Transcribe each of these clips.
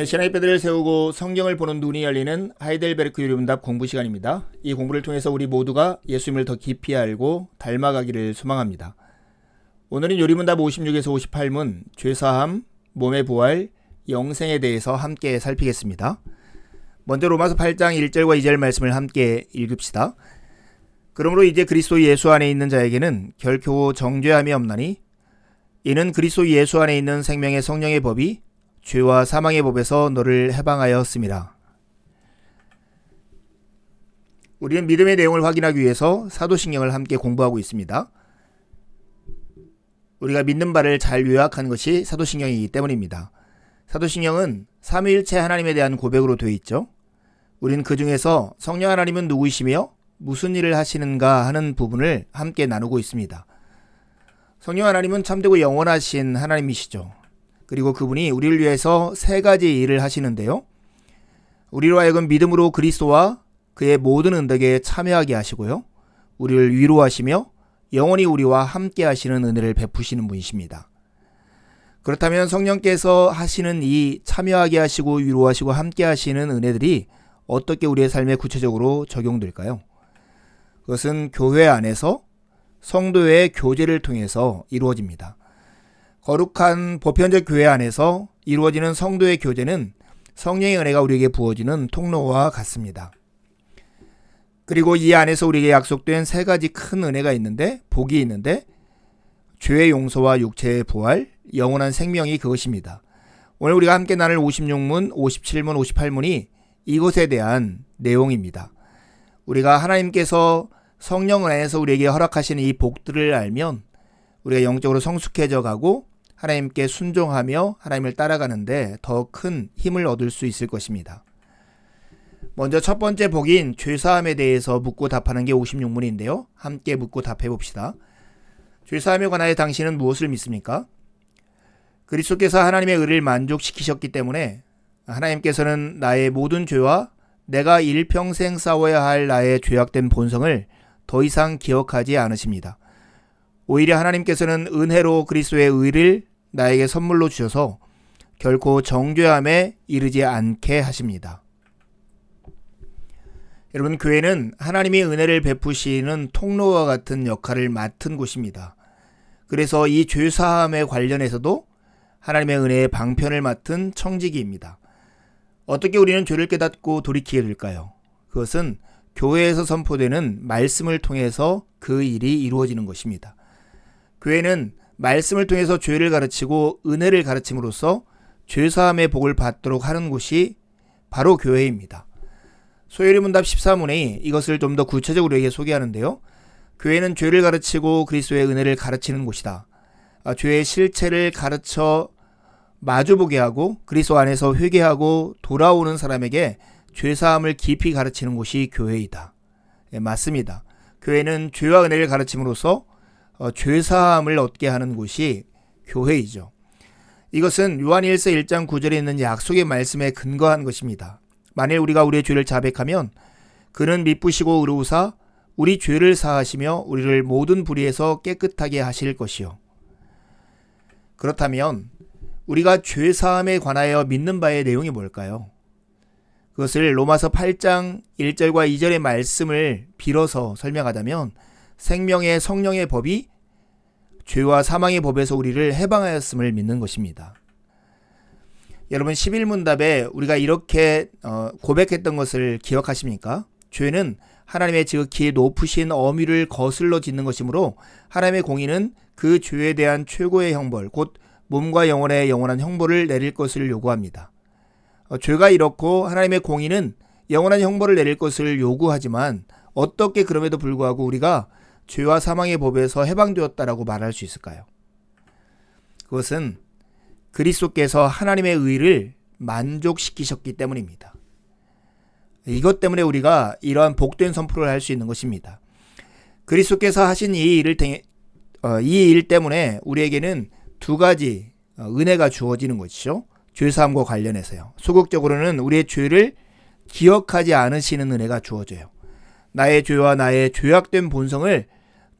네, 신앙의 뼈대를 세우고 성경을 보는 눈이 열리는 하이델베르크 유리문답 공부 시간입니다. 이 공부를 통해서 우리 모두가 예수님을 더 깊이 알고 닮아가기를 소망합니다. 오늘은 요리문답 56에서 58문 죄사함, 몸의 부활, 영생에 대해서 함께 살피겠습니다. 먼저 로마서 8장 1절과 2절 말씀을 함께 읽읍시다. 그러므로 이제 그리스도 예수 안에 있는 자에게는 결코 정죄함이 없나니 이는 그리스도 예수 안에 있는 생명의 성령의 법이 죄와 사망의 법에서 너를 해방하였습니다. 우리는 믿음의 내용을 확인하기 위해서 사도신경을 함께 공부하고 있습니다. 우리가 믿는 바를 잘 요약한 것이 사도신경이기 때문입니다. 사도신경은 삼위일체 하나님에 대한 고백으로 되어 있죠. 우리는 그 중에서 성령 하나님은 누구이시며 무슨 일을 하시는가 하는 부분을 함께 나누고 있습니다. 성령 하나님은 참되고 영원하신 하나님이시죠. 그리고 그분이 우리를 위해서 세 가지 일을 하시는데요. 우리로 하여금 믿음으로 그리스도와 그의 모든 은덕에 참여하게 하시고요. 우리를 위로하시며 영원히 우리와 함께 하시는 은혜를 베푸시는 분이십니다. 그렇다면 성령께서 하시는 이 참여하게 하시고 위로하시고 함께 하시는 은혜들이 어떻게 우리의 삶에 구체적으로 적용될까요? 그것은 교회 안에서 성도의 교제를 통해서 이루어집니다. 거룩한 보편적 교회 안에서 이루어지는 성도의 교제는 성령의 은혜가 우리에게 부어지는 통로와 같습니다. 그리고 이 안에서 우리에게 약속된 세 가지 큰 은혜가 있는데 복이 있는데 죄의 용서와 육체의 부활, 영원한 생명이 그것입니다. 오늘 우리가 함께 나눌 56문, 57문, 58문이 이것에 대한 내용입니다. 우리가 하나님께서 성령 안에서 우리에게 허락하시는 이 복들을 알면 우리가 영적으로 성숙해져 가고 하나님께 순종하며 하나님을 따라가는데 더 큰 힘을 얻을 수 있을 것입니다. 먼저 첫 번째 복인 죄사함에 대해서 묻고 답하는 게 56문인데요. 함께 묻고 답해 봅시다. 죄사함에 관하여 당신은 무엇을 믿습니까? 그리스도께서 하나님의 의를 만족시키셨기 때문에 하나님께서는 나의 모든 죄와 내가 일평생 싸워야 할 나의 죄악된 본성을 더 이상 기억하지 않으십니다. 오히려 하나님께서는 은혜로 그리스도의 의를 나에게 선물로 주셔서 결코 정죄함에 이르지 않게 하십니다. 여러분, 교회는 하나님의 은혜를 베푸시는 통로와 같은 역할을 맡은 곳입니다. 그래서 이 죄사함에 관련해서도 하나님의 은혜의 방편을 맡은 청지기입니다. 어떻게 우리는 죄를 깨닫고 돌이키게 될까요? 그것은 교회에서 선포되는 말씀을 통해서 그 일이 이루어지는 것입니다. 교회는 말씀을 통해서 죄를 가르치고 은혜를 가르침으로써 죄사함의 복을 받도록 하는 곳이 바로 교회입니다. 소요리 문답 14문에 이것을 좀 더 구체적으로 에게 소개하는데요. 교회는 죄를 가르치고 그리스도의 은혜를 가르치는 곳이다. 아, 죄의 실체를 가르쳐 마주보게 하고 그리스도 안에서 회개하고 돌아오는 사람에게 죄사함을 깊이 가르치는 곳이 교회이다. 네, 맞습니다. 교회는 죄와 은혜를 가르침으로써 어, 죄사함을 얻게 하는 곳이 교회이죠. 이것은 요한 1서 1장 9절에 있는 약속의 말씀에 근거한 것입니다. 만일 우리가 우리의 죄를 자백하면 그는 미쁘시고 의로우사 우리 죄를 사하시며 우리를 모든 불의에서 깨끗하게 하실 것이요. 그렇다면 우리가 죄 사함에 관하여 믿는 바의 내용이 뭘까요? 그것을 로마서 8장 1절과 2절의 말씀을 빌어서 설명하자면 생명의 성령의 법이 죄와 사망의 법에서 우리를 해방하였음을 믿는 것입니다. 여러분 11문답에 우리가 이렇게 어, 고백했던 것을 기억하십니까? 죄는 하나님의 지극히 높으신 어미를 거슬러 짓는 것이므로 하나님의 공의는 그 죄에 대한 최고의 형벌, 곧 몸과 영혼의 영원한 형벌을 내릴 것을 요구합니다. 어, 죄가 이렇고 하나님의 공의는 영원한 형벌을 내릴 것을 요구하지만 어떻게 그럼에도 불구하고 우리가 죄와 사망의 법에서 해방되었다라고 말할 수 있을까요? 그것은 그리스도께서 하나님의 의를 만족시키셨기 때문입니다. 이것 때문에 우리가 이러한 복된 선포를 할 수 있는 것입니다. 그리스도께서 하신 이 일을 어, 이일 때문에 우리에게는 두 가지 어, 은혜가 주어지는 것이죠. 죄 사함과 관련해서요. 소극적으로는 우리의 죄를 기억하지 않으시는 은혜가 주어져요. 나의 죄와 나의 죄악된 본성을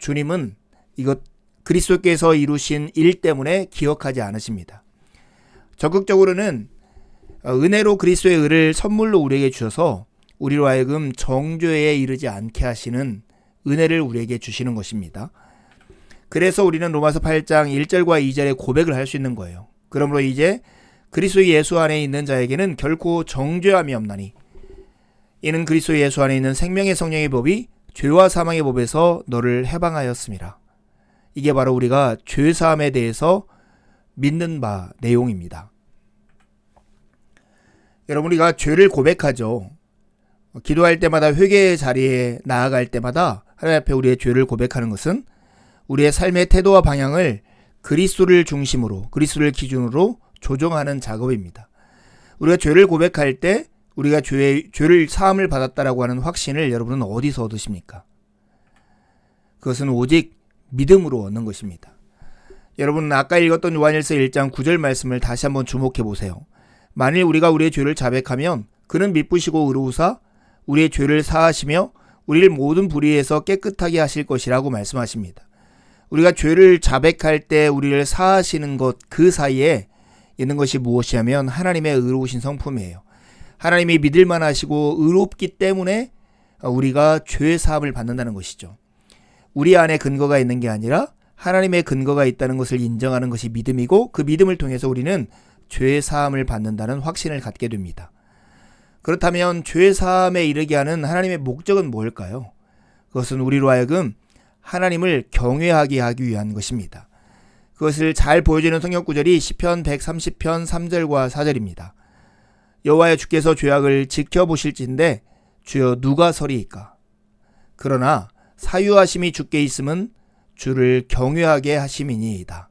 주님은 이것 그리스도께서 이루신 일 때문에 기억하지 않으십니다. 적극적으로는 어, 은혜로 그리스도의 의를 선물로 우리에게 주셔서 우리로 하여금 정죄에 이르지 않게 하시는 은혜를 우리에게 주시는 것입니다. 그래서 우리는 로마서 8장 1절과 2절의 고백을 할 수 있는 거예요. 그러므로 이제 그리스도 예수 안에 있는 자에게는 결코 정죄함이 없나니 이는 그리스도 예수 안에 있는 생명의 성령의 법이 죄와 사망의 법에서 너를 해방하였습니다. 이게 바로 우리가 죄 사함에 대해서 믿는 바 내용입니다. 여러분 우리가 죄를 고백하죠. 기도할 때마다 회개의 자리에 나아갈 때마다 하나님 앞에 우리의 죄를 고백하는 것은 우리의 삶의 태도와 방향을 그리스도를 중심으로 그리스도를 기준으로 조정하는 작업입니다. 우리가 죄를 고백할 때 우리가 죄, 죄를 사함을 받았다라고 하는 확신을 여러분은 어디서 얻으십니까? 그것은 오직 믿음으로 얻는 것입니다. 여러분 아까 읽었던 요한일서 1장 9절 말씀을 다시 한번 주목해 보세요. 만일 우리가 우리의 죄를 자백하면 그는 미쁘시고 의로우사 우리의 죄를 사하시며 우리를 모든 불의에서 깨끗하게 하실 것이라고 말씀하십니다. 우리가 죄를 자백할 때 우리를 사하시는 것 그 사이에 있는 것이 무엇이냐면 하나님의 의로우신 성품이에요. 하나님이 믿을 만 하시고 의롭기 때문에 우리가 죄 사함을 받는다는 것이죠. 우리 안에 근거가 있는 게 아니라 하나님의 근거가 있다는 것을 인정하는 것이 믿음이고 그 믿음을 통해서 우리는 죄 사함을 받는다는 확신을 갖게 됩니다. 그렇다면 죄 사함에 이르게 하는 하나님의 목적은 뭘까요? 그것은 우리로 하여금 하나님을 경외하게 하기 위한 것입니다. 그것을 잘 보여주는 성경 구절이 시편 130편 3절과 4절입니다. 여호와여 주께서 죄악을 지켜보실진데 주여 누가 서리이까? 그러나 사유하심이 주께 있음은 주를 경외하게 하심이니이다.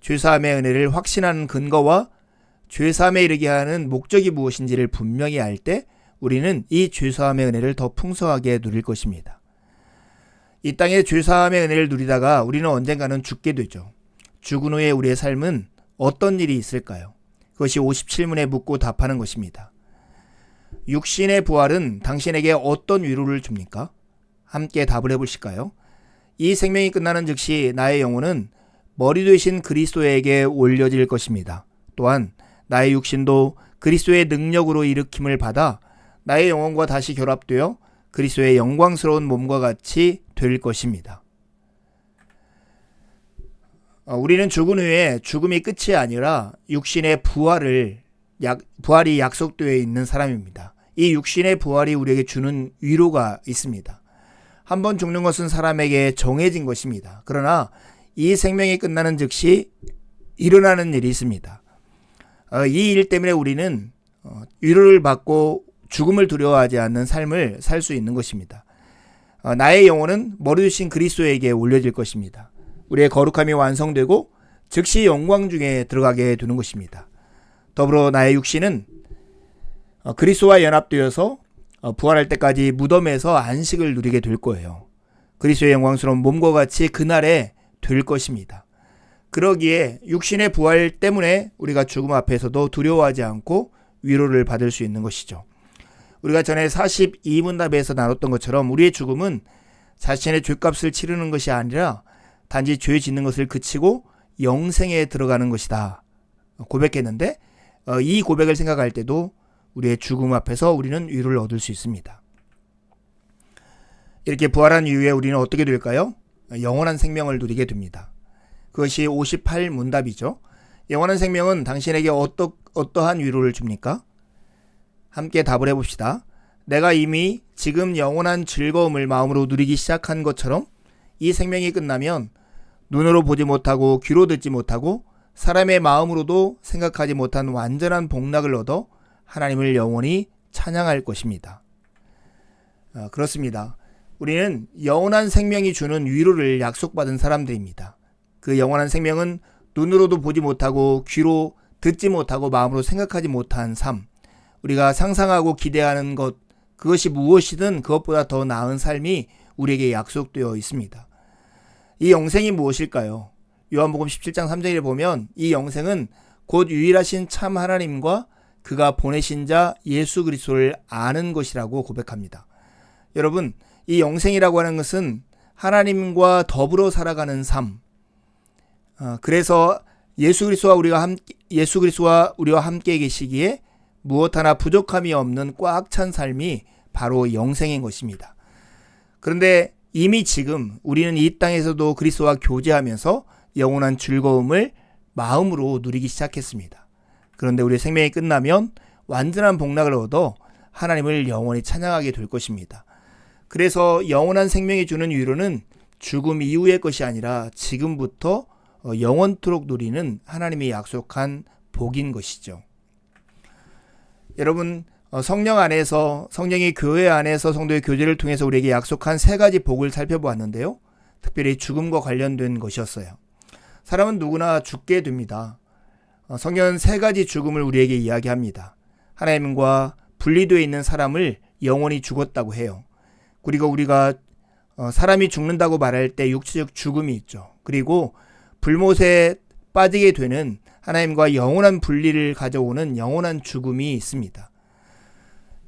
죄사함의 은혜를 확신하는 근거와 죄사함에 이르게 하는 목적이 무엇인지를 분명히 알 때 우리는 이 죄사함의 은혜를 더 풍성하게 누릴 것입니다. 이 땅에 죄사함의 은혜를 누리다가 우리는 언젠가는 죽게 되죠. 죽은 후에 우리의 삶은 어떤 일이 있을까요? 그것이 57문에 묻고 답하는 것입니다. 육신의 부활은 당신에게 어떤 위로를 줍니까? 함께 답을 해보실까요? 이 생명이 끝나는 즉시 나의 영혼은 머리 되신 그리스도에게 올려질 것입니다. 또한 나의 육신도 그리스도의 능력으로 일으킴을 받아 나의 영혼과 다시 결합되어 그리스도의 영광스러운 몸과 같이 될 것입니다. 어, 우리는 죽은 후에 죽음이 끝이 아니라 육신의 부활을 약, 부활이 약속되어 있는 사람입니다. 이 육신의 부활이 우리에게 주는 위로가 있습니다. 한 번 죽는 것은 사람에게 정해진 것입니다. 그러나 이 생명이 끝나는 즉시 일어나는 일이 있습니다. 어, 이일 때문에 우리는 어, 위로를 받고 죽음을 두려워하지 않는 삶을 살 수 있는 것입니다. 어, 나의 영혼은 머리 주신 그리스도에게 올려질 것입니다. 우리의 거룩함이 완성되고 즉시 영광 중에 들어가게 되는 것입니다. 더불어 나의 육신은 그리스도와 연합되어서 부활할 때까지 무덤에서 안식을 누리게 될 거예요. 그리스도의 영광스러운 몸과 같이 그날에 될 것입니다. 그러기에 육신의 부활 때문에 우리가 죽음 앞에서도 두려워하지 않고 위로를 받을 수 있는 것이죠. 우리가 전에 42문답에서 나눴던 것처럼 우리의 죽음은 자신의 죄값을 치르는 것이 아니라 단지 죄 짓는 것을 그치고 영생에 들어가는 것이다. 고백했는데 어, 이 고백을 생각할 때도 우리의 죽음 앞에서 우리는 위로를 얻을 수 있습니다. 이렇게 부활한 이후에 우리는 어떻게 될까요? 영원한 생명을 누리게 됩니다. 그것이 58 문답이죠. 영원한 생명은 당신에게 어떠, 어떠한 위로를 줍니까? 함께 답을 해봅시다. 내가 이미 지금 영원한 즐거움을 마음으로 누리기 시작한 것처럼 이 생명이 끝나면 눈으로 보지 못하고 귀로 듣지 못하고 사람의 마음으로도 생각하지 못한 완전한 복락을 얻어 하나님을 영원히 찬양할 것입니다. 아, 그렇습니다. 우리는 영원한 생명이 주는 위로를 약속받은 사람들입니다. 그 영원한 생명은 눈으로도 보지 못하고 귀로 듣지 못하고 마음으로 생각하지 못한 삶. 우리가 상상하고 기대하는 것, 그것이 무엇이든 그것보다 더 나은 삶이 우리에게 약속되어 있습니다. 이 영생이 무엇일까요? 요한복음 17장 3절에 보면 이 영생은 곧 유일하신 참 하나님과 그가 보내신 자 예수 그리스도를 아는 것이라고 고백합니다. 여러분, 이 영생이라고 하는 것은 하나님과 더불어 살아가는 삶. 어, 그래서 예수 그리스도와 우리가 함께 예수 그리스도와 우리와 함께 계시기에 무엇 하나 부족함이 없는 꽉 찬 삶이 바로 영생인 것입니다. 그런데 이미 지금 우리는 이 땅에서도 그리스도와 교제하면서 영원한 즐거움을 마음으로 누리기 시작했습니다. 그런데 우리의 생명이 끝나면 완전한 복락을 얻어 하나님을 영원히 찬양하게 될 것입니다. 그래서 영원한 생명이 주는 위로는 죽음 이후의 것이 아니라 지금부터 어, 영원토록 누리는 하나님이 약속한 복인 것이죠. 여러분 어, 성령 안에서 성령이 교회 안에서 성도의 교제를 통해서 우리에게 약속한 세 가지 복을 살펴보았는데요. 특별히 죽음과 관련된 것이었어요. 사람은 누구나 죽게 됩니다. 어, 성경은 세 가지 죽음을 우리에게 이야기합니다. 하나님과 분리되어 있는 사람을 영원히 죽었다고 해요. 그리고 우리가 어, 사람이 죽는다고 말할 때 육체적 죽음이 있죠. 그리고 불못에 빠지게 되는 하나님과 영원한 분리를 가져오는 영원한 죽음이 있습니다.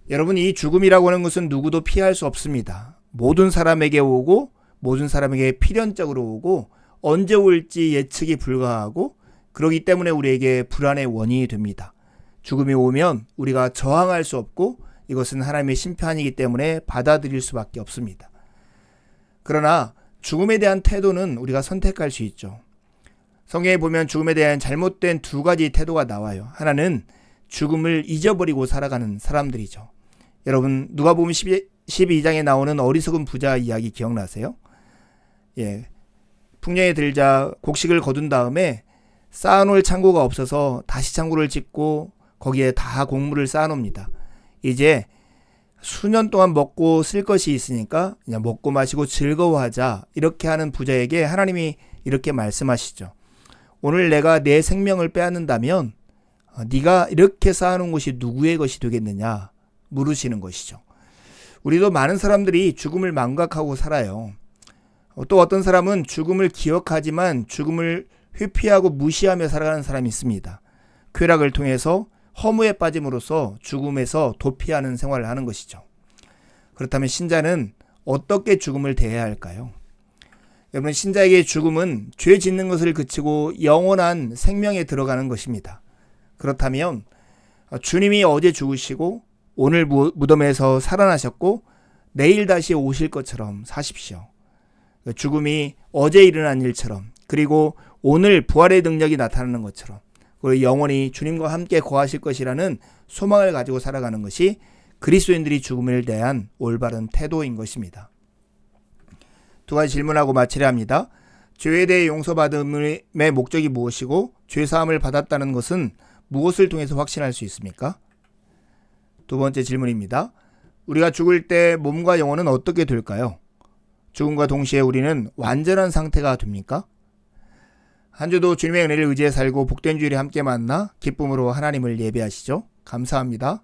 여러분, 이 죽음이라고 하는 것은 누구도 피할 수 없습니다. 모든 사람에게 오고, 모든 사람에게 필연적으로 오고, 언제 올지 예측이 불가하고, 그러기 때문에 우리에게 불안의 원인이 됩니다. 죽음이 오면 우리가 저항할 수 없고, 이것은 하나님의 심판이기 때문에 받아들일 수밖에 없습니다. 그러나 죽음에 대한 태도는 우리가 선택할 수 있죠. 성경에 보면 죽음에 대한 잘못된 두 가지 태도가 나와요. 하나는 죽음을 잊어버리고 살아가는 사람들이죠. 여러분 누가 보면 12장에 나오는 어리석은 부자 이야기 기억나세요? 예. 풍년에 들자 곡식을 거둔 다음에 쌓아놓을 창고가 없어서 다시 창고를 짓고 거기에 다 곡물을 쌓아놓습니다. 이제 수년 동안 먹고 쓸 것이 있으니까 그냥 먹고 마시고 즐거워하자 이렇게 하는 부자에게 하나님이 이렇게 말씀하시죠. 오늘 내가 내 생명을 빼앗는다면 어, 네가 이렇게 쌓아놓은 것이 누구의 것이 되겠느냐 물으시는 것이죠. 우리도 많은 사람들이 죽음을 망각하고 살아요. 어, 또 어떤 사람은 죽음을 기억하지만 죽음을 회피하고 무시하며 살아가는 사람이 있습니다. 쾌락을 통해서 허무에 빠짐으로써 죽음에서 도피하는 생활을 하는 것이죠. 그렇다면 신자는 어떻게 죽음을 대해야 할까요? 여러분, 신자에게 죽음은 죄 짓는 것을 그치고 영원한 생명에 들어가는 것입니다. 그렇다면 주님이 어제 죽으시고 오늘 무덤에서 살아나셨고 내일 다시 오실 것처럼 사십시오. 죽음이 어제 일어난 일처럼 그리고 오늘 부활의 능력이 나타나는 것처럼 그리고 영원히 주님과 함께 거하실 것이라는 소망을 가지고 살아가는 것이 그리스도인들이 죽음을 대한 올바른 태도인 것입니다. 두 가지 질문하고 마치려 합니다. 죄에 대해 용서받음의 목적이 무엇이고 죄 사함을 받았다는 것은 무엇을 통해서 확신할 수 있습니까? 두 번째 질문입니다. 우리가 죽을 때 몸과 영혼은 어떻게 될까요? 죽음과 동시에 우리는 완전한 상태가 됩니까? 한 주도 주님의 은혜를 의지해 살고 복된 주일에 함께 만나 기쁨으로 하나님을 예배하시죠. 감사합니다.